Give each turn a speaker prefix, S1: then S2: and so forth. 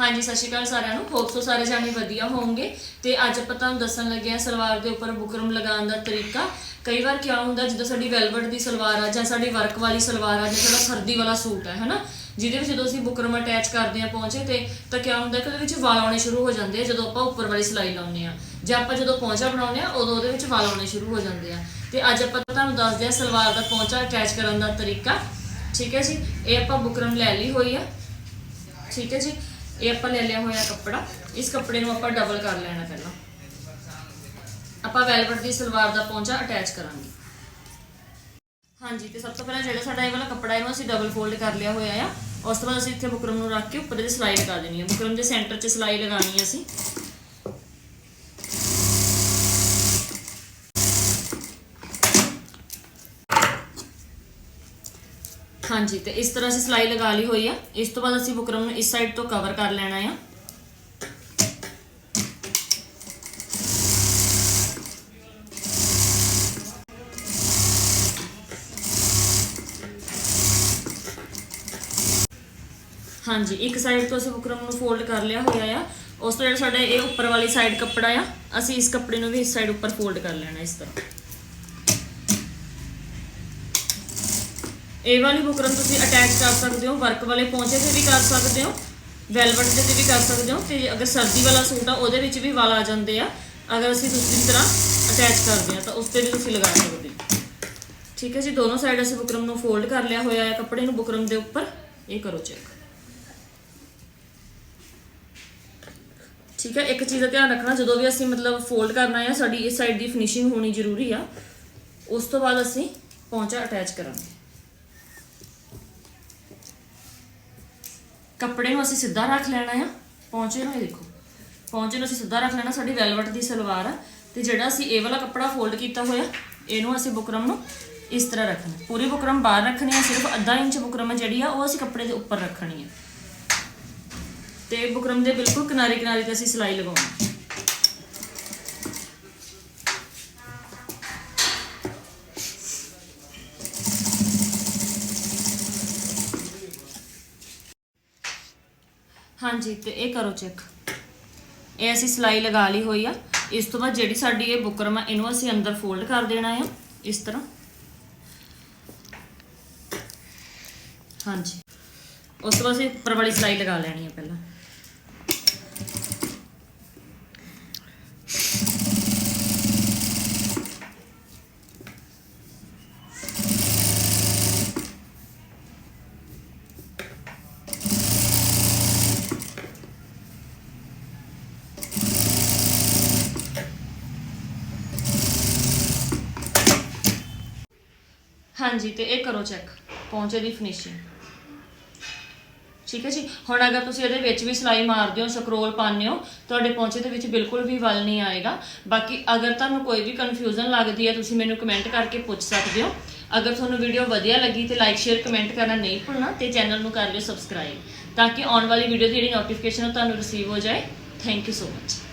S1: ਹਾਂਜੀ, ਸਤਿ ਸ਼੍ਰੀ ਅਕਾਲ ਸਾਰਿਆਂ ਨੂੰ। ਹੋਪ ਸੋ ਸਾਰੇ ਜਾਣੇ ਵਧੀਆ ਹੋਵੋਗੇ। ਤੇ ਅੱਜ ਆਪਾਂ ਤੁਹਾਨੂੰ ਦੱਸਣ ਲੱਗੇ ਆ ਸਲਵਾਰ ਦੇ ਉੱਪਰ ਬੁਕਰਮ ਲਗਾਉਣ ਦਾ ਤਰੀਕਾ। ਕਈ ਵਾਰ ਕੀ ਹੁੰਦਾ, ਜਦੋਂ ਸਾਡੀ ਵੈਲਵਟ ਦੀ ਸਲਵਾਰ ਆ ਜਾਂ ਸਾਡੀ ਵਰਕ ਵਾਲੀ ਸਲਵਾਰ ਆ ਜਾਂ ਸਾਡਾ ਸਰਦੀ ਵਾਲਾ ਸੂਟ ਹੈ ਹਨਾ? ਜਿਹਦੇ ਵਿੱਚ ਜਦੋਂ ਅਸੀਂ ਬੁਕਰਮ ਅਟੈਚ ਕਰਦੇ ਆ ਪਹੁੰਚੇ ਤੇ, ਤਾਂ ਕੀ ਹੁੰਦਾ ਕਿ ਉਹਦੇ ਵਿੱਚ ਵਾਲ ਆਉਣੇ ਸ਼ੁਰੂ ਹੋ ਜਾਂਦੇ ਆ ਜਦੋਂ ਆਪਾਂ ਉੱਪਰ ਵਾਲੀ ਸਿਲਾਈ ਲਾਉਂਦੇ ਆ ਜਾਂ ਆਪਾਂ ਜਦੋਂ ਪਹੁੰਚਾ ਬਣਾਉਂਦੇ ਆ ਉਦੋਂ ਉਹਦੇ ਵਿੱਚ ਵਾਲ ਆਉਣੇ ਸ਼ੁਰੂ ਹੋ ਜਾਂਦੇ ਆ। ਤੇ ਅੱਜ ਆਪਾਂ ਤੁਹਾਨੂੰ ਦੱਸਦੇ ਆ ਸਲਵਾਰ ਦਾ ਪਹੁੰਚਾ ਅਟੈਚ ਕਰਨ ਦਾ ਤਰੀਕਾ। ਠੀਕ ਹੈ ਜੀ? ਇਹ ਆਪਾਂ ਬੁਕਰਮ ਲੈ ਲਈ ਹੋਈ ਆ। ਠੀਕ ਹੈ ਜੀ? ਇਹ ਆਪਾਂ ਲੈ ਲਿਆ ਹੋਇਆ ਕੱਪੜਾ। ਇਸ ਕੱਪੜੇ ਨੂੰ ਆਪਾਂ ਡਬਲ ਕਰ ਲੈਣਾ ਪਹਿਲਾਂ। ਆਪਾਂ ਵੈਲਵਟ ਦੀ ਸਲਵਾਰ ਦਾ ਪਹੁੰਚਾ ਅਟੈਚ ਕਰਾਂਗੇ। ਹਾਂਜੀ, ਤੇ ਸਭ ਤੋਂ ਪਹਿਲਾਂ ਜਿਹੜਾ ਸਾਡਾ ਇਹ ਵਾਲਾ ਕੱਪੜਾ ਇਹਨੂੰ ਅਸੀਂ ਡਬਲ ਫੋਲਡ ਕਰ ਲਿਆ ਹੋਇਆ ਆ। ਉਸ ਤੋਂ ਬਾਅਦ ਅਸੀਂ ਇੱਥੇ ਬੁਕਰਮ ਨੂੰ ਰੱਖ ਕੇ ਉੱਪਰ ਇਹਦੀ ਸਲਾਈ ਲਗਾ ਦੇਣੀ ਹੈ ਬੁਕਰਮ ਦੇ ਸੈਂਟਰ 'ਚ ਸਲਾਈ ਲਗਾਣੀ ਹੈ ਅਸੀਂ। ਹਾਂਜੀ, ਤੇ ਇਸ ਤਰ੍ਹਾਂ ਅਸੀਂ ਸਲਾਈ ਲਗਾ ਲਈ ਹੋਈ ਆ। ਇਸ ਤੋਂ ਬਾਅਦ ਅਸੀਂ ਬੁਕਰਮ ਨੂੰ ਇਸ ਸਾਈਡ ਤੋਂ ਕਵਰ ਕਰ ਲੈਣਾ ਆ। ਹਾਂਜੀ, ਇੱਕ ਸਾਈਡ ਤੋਂ ਅਸੀਂ ਬੁਕਰਮ ਨੂੰ ਫੋਲਡ ਕਰ ਲਿਆ ਹੋਇਆ ਆ। ਉਸ ਤੋਂ ਜਿਹੜਾ ਸਾਡਾ ਇਹ ਉੱਪਰ ਵਾਲੀ ਸਾਈਡ ਕੱਪੜਾ ਆ, ਅਸੀਂ ਇਸ ਕੱਪੜੇ ਨੂੰ ਵੀ ਇਸ ਸਾਈਡ ਉੱਪਰ ਫੋਲਡ ਕਰ ਲੈਣਾ ਇਸ ਤਰ੍ਹਾਂ। ਇਹ ਵਾਲੀ ਬੁਕਰਮ ਤੁਸੀਂ ਅਟੈਚ ਕਰ ਸਕਦੇ ਹੋ ਵਰਕ ਵਾਲੇ ਪੌਂਚੇ ਤੇ ਵੀ ਕਰ ਸਕਦੇ ਹੋ ਵੈਲਵਟ ਦੇ ਤੇ ਵੀ ਕਰ ਸਕਦੇ ਹੋ, ਤੇ ਅਗਰ ਸਰਦੀ ਵਾਲਾ ਸੂਟ ਆ, ਉਹਦੇ ਵਿੱਚ ਵੀ ਵਾਲ ਆ ਜਾਂਦੇ ਆ। ਅਗਰ ਅਸੀਂ ਦੂਸਰੀ ਤਰ੍ਹਾਂ ਅਟੈਚ ਕਰਦੇ ਆ, ਤਾਂ ਉਸ ਤੇ ਵੀ ਤੁਸੀਂ ਲਗਾ ਸਕਦੇ ਹੋ। ਠੀਕ ਹੈ ਜੀ, ਦੋਨੋਂ ਸਾਈਡ ਅਸੀਂ ਬੁਕਰਮ ਨੂੰ ਫੋਲਡ ਕਰ ਲਿਆ ਹੋਇਆ ਹੈ, ਕੱਪੜੇ ਨੂੰ ਬੁਕਰਮ ਦੇ ਉੱਪਰ। ਇਹ ਕਰੋ ਚੈੱਕ ਠੀਕ ਹੈ, ਇੱਕ ਚੀਜ਼ ਦਾ ਧਿਆਨ ਰੱਖਣਾ, ਜਦੋਂ ਵੀ ਅਸੀਂ ਮਤਲਬ ਫੋਲਡ ਕਰਨਾ ਹੈ, ਸਾਡੀ ਇਸ ਸਾਈਡ ਦੀ ਫਿਨਿਸ਼ਿੰਗ ਹੋਣੀ ਜ਼ਰੂਰੀ ਆ, ਉਸ ਤੋਂ ਬਾਅਦ ਅਸੀਂ ਪੌਂਚਾ ਅਟੈਚ ਕਰਾਂਗੇ। ਕੱਪੜੇ ਨੂੰ ਅਸੀਂ ਸਿੱਧਾ ਰੱਖ ਲੈਣਾ ਆ। ਪੌਂਚੇ ਨੂੰ ਇਹ ਦੇਖੋ। ਪੌਂਚੇ ਨੂੰ ਅਸੀਂ ਸਿੱਧਾ ਰੱਖ ਲੈਣਾ। ਸਾਡੀ ਵੈਲਵਟ ਦੀ ਸਲਵਾਰ ਆ। ਤੇ ਜਿਹੜਾ ਅਸੀਂ ਇਹ ਵਾਲਾ ਕੱਪੜਾ ਫੋਲਡ ਕੀਤਾ ਹੋਇਆ, ਇਹਨੂੰ ਅਸੀਂ ਬੁਕਰਮ ਨੂੰ ਇਸ ਤਰ੍ਹਾਂ ਰੱਖਣਾ। ਪੂਰੀ ਬੁਕਰਮ ਬਾਹਰ ਰੱਖਣੀ ਆ। ਸਿਰਫ ਅੱਧਾ ਇੰਚ ਬੁਕਰਮ ਹੈ ਜਿਹੜੀ ਆ, ਉਹ ਅਸੀਂ ਕੱਪੜੇ ਦੇ ਉੱਪਰ ਰੱਖਣੀ ਹੈ ਤੇ ਬੁਕਰਮ ਦੇ ਬਿਲਕੁਲ ਕਿਨਾਰੇ ਕਿਨਾਰੇ ਤੇ ਅਸੀਂ ਸਿਲਾਈ ਲਗਾਉਣੀ ਹਾਂਜੀ, ਤੇ ਇਹ ਕਰੋ ਚੈੱਕ ਇਹ ਅਸੀਂ ਸਿਲਾਈ ਲਗਾ ਲਈ ਹੋਈ ਆ। ਇਸ ਤੋਂ ਬਾਅਦ ਜਿਹੜੀ ਸਾਡੀ ਇਹ ਬੁਕਰਮ ਆ ਇਹਨੂੰ ਅਸੀਂ ਅੰਦਰ ਫੋਲਡ ਕਰ ਦੇਣਾ ਆ, ਇਸ ਤਰ੍ਹਾਂ। ਹਾਂਜੀ। ਉਸ ਤੋਂ ਬਾਅਦ ਅਸੀਂ ਉੱਪਰ ਵਾਲੀ ਸਿਲਾਈ ਲਗਾ ਲੈਣੀ ਆ ਪਹਿਲਾਂ। ਹਾਂਜੀ, ਤੇ ਇਹ ਕਰੋ ਚੈੱਕ ਪਹੁੰਚੇ ਦੀ ਫਿਨਿਸ਼ਿੰਗ ਠੀਕ ਹੈ ਜੀ? ਹੁਣ ਅਗਰ ਤੁਸੀਂ ਇਹਦੇ ਵਿੱਚ ਵੀ ਸਿਲਾਈ ਮਾਰਦੇ ਹੋ ਸਕਰੋਲ ਪਾਉਂਦੇ ਹੋ, ਤੁਹਾਡੇ ਪਹੁੰਚੇ ਦੇ ਵਿੱਚ ਬਿਲਕੁਲ ਵੀ ਵਲ ਨਹੀਂ ਆਏਗਾ। ਬਾਕੀ ਅਗਰ ਤੁਹਾਨੂੰ ਕੋਈ ਵੀ ਕਨਫਿਊਜ਼ਨ ਲੱਗਦੀ ਹੈ, ਤੁਸੀਂ ਮੈਨੂੰ ਕਮੈਂਟ ਕਰਕੇ ਪੁੱਛ ਸਕਦੇ ਹੋ। ਅਗਰ ਤੁਹਾਨੂੰ ਵੀਡੀਓ ਵਧੀਆ ਲੱਗੀ, ਤੇ ਲਾਈਕ ਸ਼ੇਅਰ ਕਮੈਂਟ ਕਰਨਾ ਨਹੀਂ ਭੁੱਲਣਾ, ਤੇ ਚੈਨਲ ਨੂੰ ਕਰ ਲਿਓ ਸਬਸਕ੍ਰਾਈਬ ਤਾਂ ਕਿ ਆਉਣ ਵਾਲੀ ਵੀਡੀਓ ਦੀ ਜਿਹੜੀ ਨੋਟੀਫਿਕੇਸ਼ਨ ਉਹ ਤੁਹਾਨੂੰ ਰਿਸੀਵ ਹੋ ਜਾਏ। Thank you so much